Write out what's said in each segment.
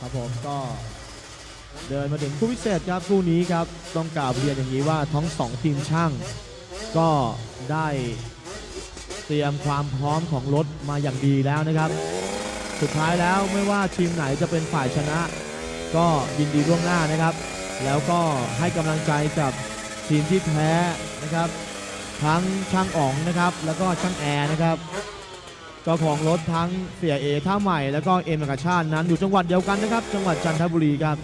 ครับผมก็เดินมาถึงคู่พิเศษครับคู่นี้ครับต้องกล่าวเรียนอย่างนี้ว่าทั้งสองทีมช่าง ก็ได้เตรียมความพร้อมของรถมาอย่างดีแล้วนะครับ สุดท้ายแล้วไม่ว่าทีมไหนจะเป็นฝ่ายชนะ ก็ยินดีร่วมหน้านะครับ แล้วก็ให้กำลังใจกับทีมที่แพ้นะครับ ทั้งช่างอ๋องนะครับ แล้วก็ช่างแอร์นะครับ เจ้าของรถทั้งเสียเอท่าใหม่แล้วก็เอ็มกชาตินั้นอยู่จังหวัดเดียวกันนะครับ จังหวัดจันทบุรีครับ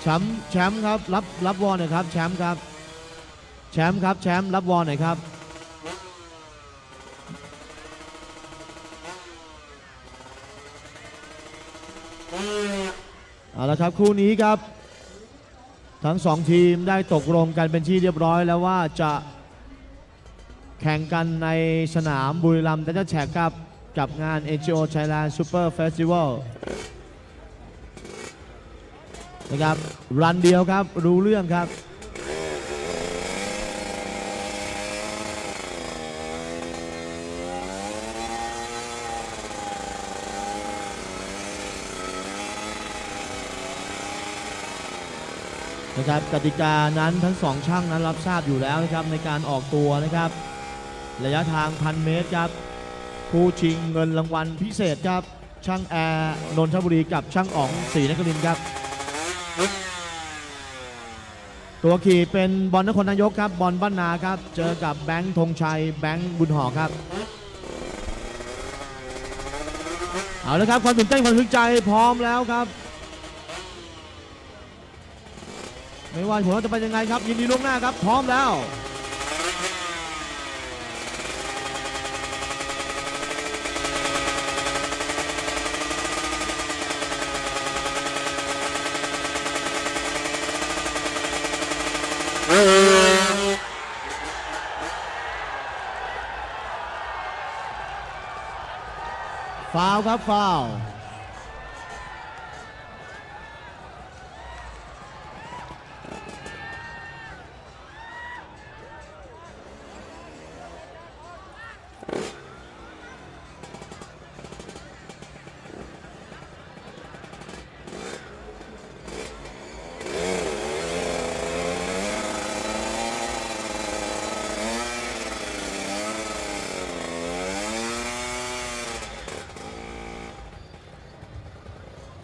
แชมป์แชมป์ครับรับรับวอลหน่อยครับแชมป์ครับแชมป์ครับแชมป์รับวอลหน่อยครับเอาละครับคู่นี้ครับ ทั้งสองทีมได้ตกลงกันเป็นที่เรียบร้อยแล้วว่าจะแข่งกันในสนามบุรีรัมย์ดัชแชกครับกับงาน NGO Thailand Super Festival นะครับรันเดียวครับรู้เรื่องครับ นะครับกติกานั้นทั้งสองช่างนั้นรับทราบอยู่แล้วนะครับในการออกตัวนะครับ ระยะทางพันเมตรครับผู้ชิงเงินรางวัลพิเศษครับช่างแอร์นนทบุรีกับช่างอ๋องศรีนครินทร์ครับ ตัวขี่เป็นบอลนครนายกครับบอลบ้านนาครับเจอกับแบงค์ธงชัยแบงค์บุญหอครับเอาละครับความตื่นเต้นความทึกใจพร้อมแล้วครับ ไม่ว่าผลจะเป็นยังไงครับ ยินดีล่วงหน้าครับ พร้อมแล้วฟาวครับฟาว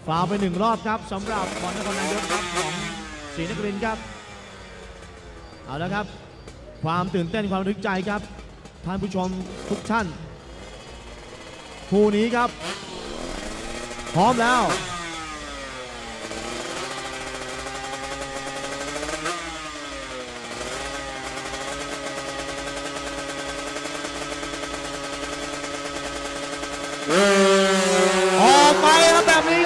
ฟาวไปหนึ่งรอบครับสำหรับบอลนครนายกครับของศรีนครินทร์ครับ เอาละครับ ความตื่นเต้นความระทึกใจครับ ท่านผู้ชมทุกท่านคู่นี้ครับ พร้อมแล้วออ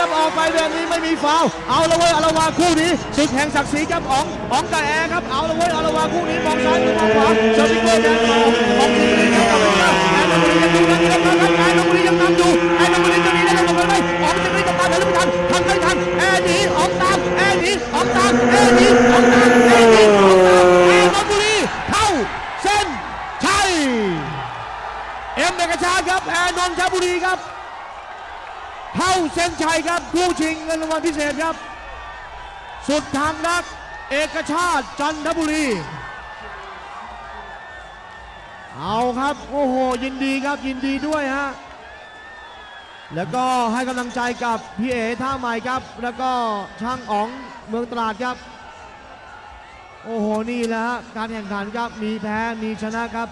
ครับออกไปแบบนี้ไม่มีฟาวเอาละเว้ยเอาละวาคู่นี้ศึกแห่งศักดิ์ศรีครับอ๋องอ๋องกับแอร์ครับเอาละเว้ยเอาละวาคู่นี้มองซ้ายหรือมองขวาเซอร์ฟิโก้แดงของของทีมนี้ครับกับไปครับแอร์นบุรียังดูนั่นครับครับแอร์นบุรียังนำอยู่แอร์นบุรีจะหนีได้หรือไหมอ๋องจะหนีกลับมาทันหรือไม่ทันทันไม่ทันแอร์หนีอ๋องตามแอร์หนีอ๋องตามแอร์หนีอ๋องตามแอร์หนีอ๋องตามแอร์นบุรีเข้าเส้นชัยเอ็มเอกชาติครับแอร์นนทบุรีครับ เข้าเส้นชัยครับคู่ชิงเงินรางวัลพิเศษครับ สุดทางนัก เอกชาติจันทบุรี เอาครับ โอ้โห ยินดีครับยินดีด้วยฮะแล้วก็ให้กำลังใจกับพี่เอท่าใหม่ครับ แล้วก็ช่างอ๋องเมืองตราดครับ โอ้โห นี่แหละฮะการแข่งขันครับ มีแพ้ มีชนะครับ